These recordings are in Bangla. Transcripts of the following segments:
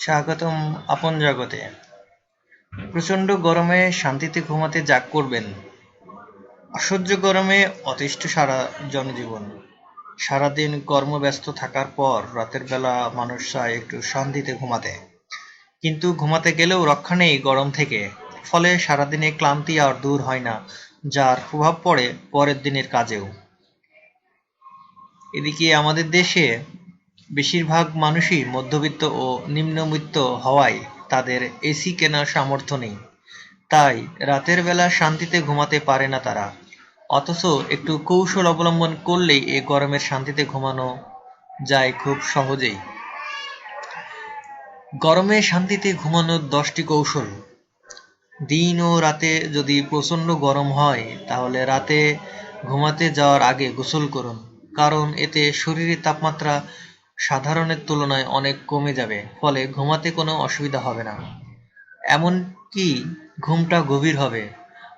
স্বাগতম আপন জগতে। প্রচণ্ড গরমে শান্তিতে ঘুমাতে জাগ করবেন। অসহ্য গরমে অতিষ্ঠ সারা জনজীবন। সারাদিন কর্মব্যস্ত থাকার পর রাতের বেলা মানুষ চায় একটু শান্তিতে ঘুমাতে। কিন্তু ঘুমাতে গেলেও রক্ষা নেই গরম থেকে। ফলে সারাদিনে ক্লান্তি আর দূর হয় না, যার প্রভাব পড়ে পরের দিনের কাজেও। এদিকে আমাদের দেশে বেশিরভাগ মানুষই মধ্যবিত্ত ও নিম্নবিত্ত হওয়ায় তাদের এসি কেনার সামর্থ্য নেই। তাই রাতের বেলা শান্তিতে ঘুমাতে পারে না তারা। অথচ একটু কৌশল অবলম্বন করলেই এ গরমের শান্তিতে ঘুমানো যায় খুব সহজেই। গরমে শান্তিতে ঘুমানোর দশটি কৌশল। দিন ও রাতে যদি প্রচণ্ড গরম হয়, তাহলে রাতে ঘুমাতে যাওয়ার আগে গোসল করুন। কারণ এতে শরীরের তাপমাত্রা সাধারণের তুলনায় অনেক কমে যাবে, ফলে ঘুমাতে কোনো অসুবিধা হবে না। এমনকি ঘুমটা গভীর হবে।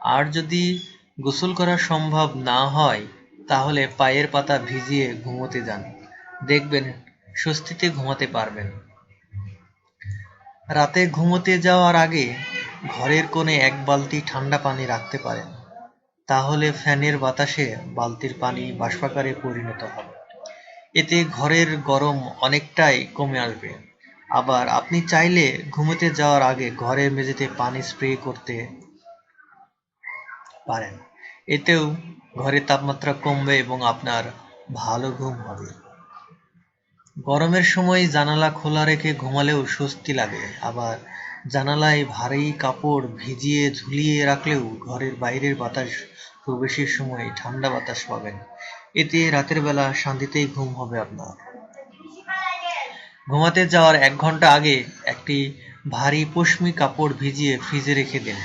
আর যদি গোসল করা সম্ভব না হয়, তাহলে পায়ের পাতা ভিজিয়ে ঘুমোতে যান। দেখবেন স্বস্তিতে ঘুমাতে পারবেন। রাতে ঘুমোতে যাওয়ার আগে ঘরের কোণে এক বালতি ঠান্ডা পানি রাখতে পারেন। তাহলে ফ্যানের বাতাসে বালতির পানি বাষ্পাকারে পরিণত হবে। এতে ঘরের গরম অনেকটাই কমে আসবে। আবার আপনি চাইলে ঘুমোতে যাওয়ার আগে ঘরের মেঝেতে পানি স্প্রে করতে পারেন। এতেও ঘরের তাপমাত্রা কমবে এবং আপনার ভালো ঘুম হবে। গরমের সময় জানালা খোলা রেখে ঘুমালেও স্বস্তি লাগে। আবার জানালায় ভারী কাপড় ভিজিয়ে ঝুলিয়ে রাখলেও ঘরের বাইরের বাতাস প্রবেশের সময় ঠান্ডা বাতাস পাবেন। এতে রাতের বেলা শান্তিতেই ঘুম হবে আপনার। ঘুমাতে যাওয়ার এক ঘণ্টা আগে একটি ভারী পশমি কাপড় ভিজিয়ে ফ্রিজে রেখে দিন।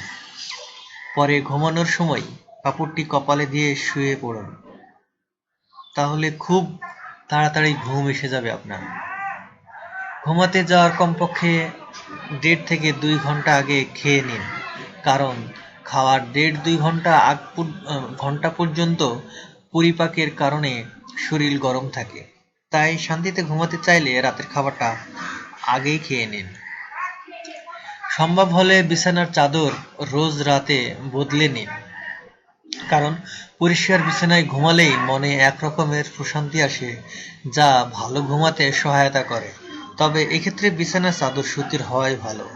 পরে ঘুমানোর সময় কাপড়টি কপালে দিয়ে শুয়ে পড়ুন। তাহলে খুব তাড়াতাড়ি ঘুম এসে যাবে আপনার। ঘুমাতে যাওয়ার কমপক্ষে দেড় থেকে দুই ঘণ্টা আগে খেয়ে নিন। কারণ খাওয়ার দেড় দুই ঘণ্টা আগ ঘণ্টা পর্যন্ত পরিপাকের কারণে শরীর গরম থাকে। তাই শান্তিতে ঘুমাতে চাইলে রাতের খাবারটা আগেই খেয়ে নিন। সম্ভব হলে বিছানার চাদর রোজ রাতে বদলে নিন। কারণ পরিষ্কার বিছানায় ঘুমালেই মনে এক রকমের প্রশান্তি আসে, যা ভালো ঘুমাতে সহায়তা করে। তবে এক্ষেত্রে বিছানার চাদর সুতির হওয়াই ভালো।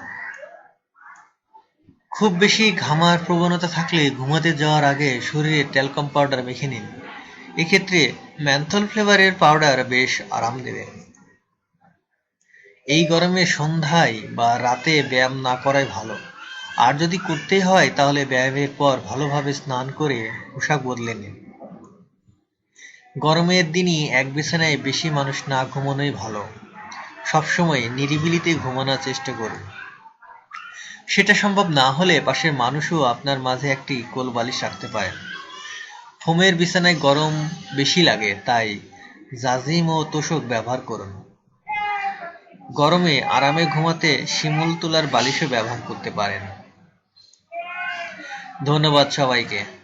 খুব বেশি ঘামার প্রবণতা থাকলে ঘুমাতে যাওয়ার আগে শরীরে ট্যালকম পাউডার মেখে নিন। এক্ষেত্রে ম্যান্থল ফ্লেভারের পাউডার বেশ আরাম দেবে। এই গরমে সন্ধ্যায় বা রাতে ব্যায়াম না করাই ভালো। আর যদি করতেই হয়, তাহলে ব্যায়ামের পর ভালোভাবে স্নান করে পোশাক বদলে নিন। গরমের দিনই এক বিছানায় বেশি মানুষ না ঘুমানোই ভালো। সবসময় নিরিবিলিতে ঘুমানোর চেষ্টা করুন। সেটা সম্ভব না হলে পাশের মানুষও আপনার মাঝে একটি কোল বালিশ রাখতে পারেন। ফোমের বিছানায় গরম বেশি লাগে, তাই জাজিম ও তোষক ব্যবহার করুন গরমে আরামে ঘুমাতে শিমুল তোলার বালিশও ব্যবহার করতে পারেন। ধন্যবাদ সবাইকে।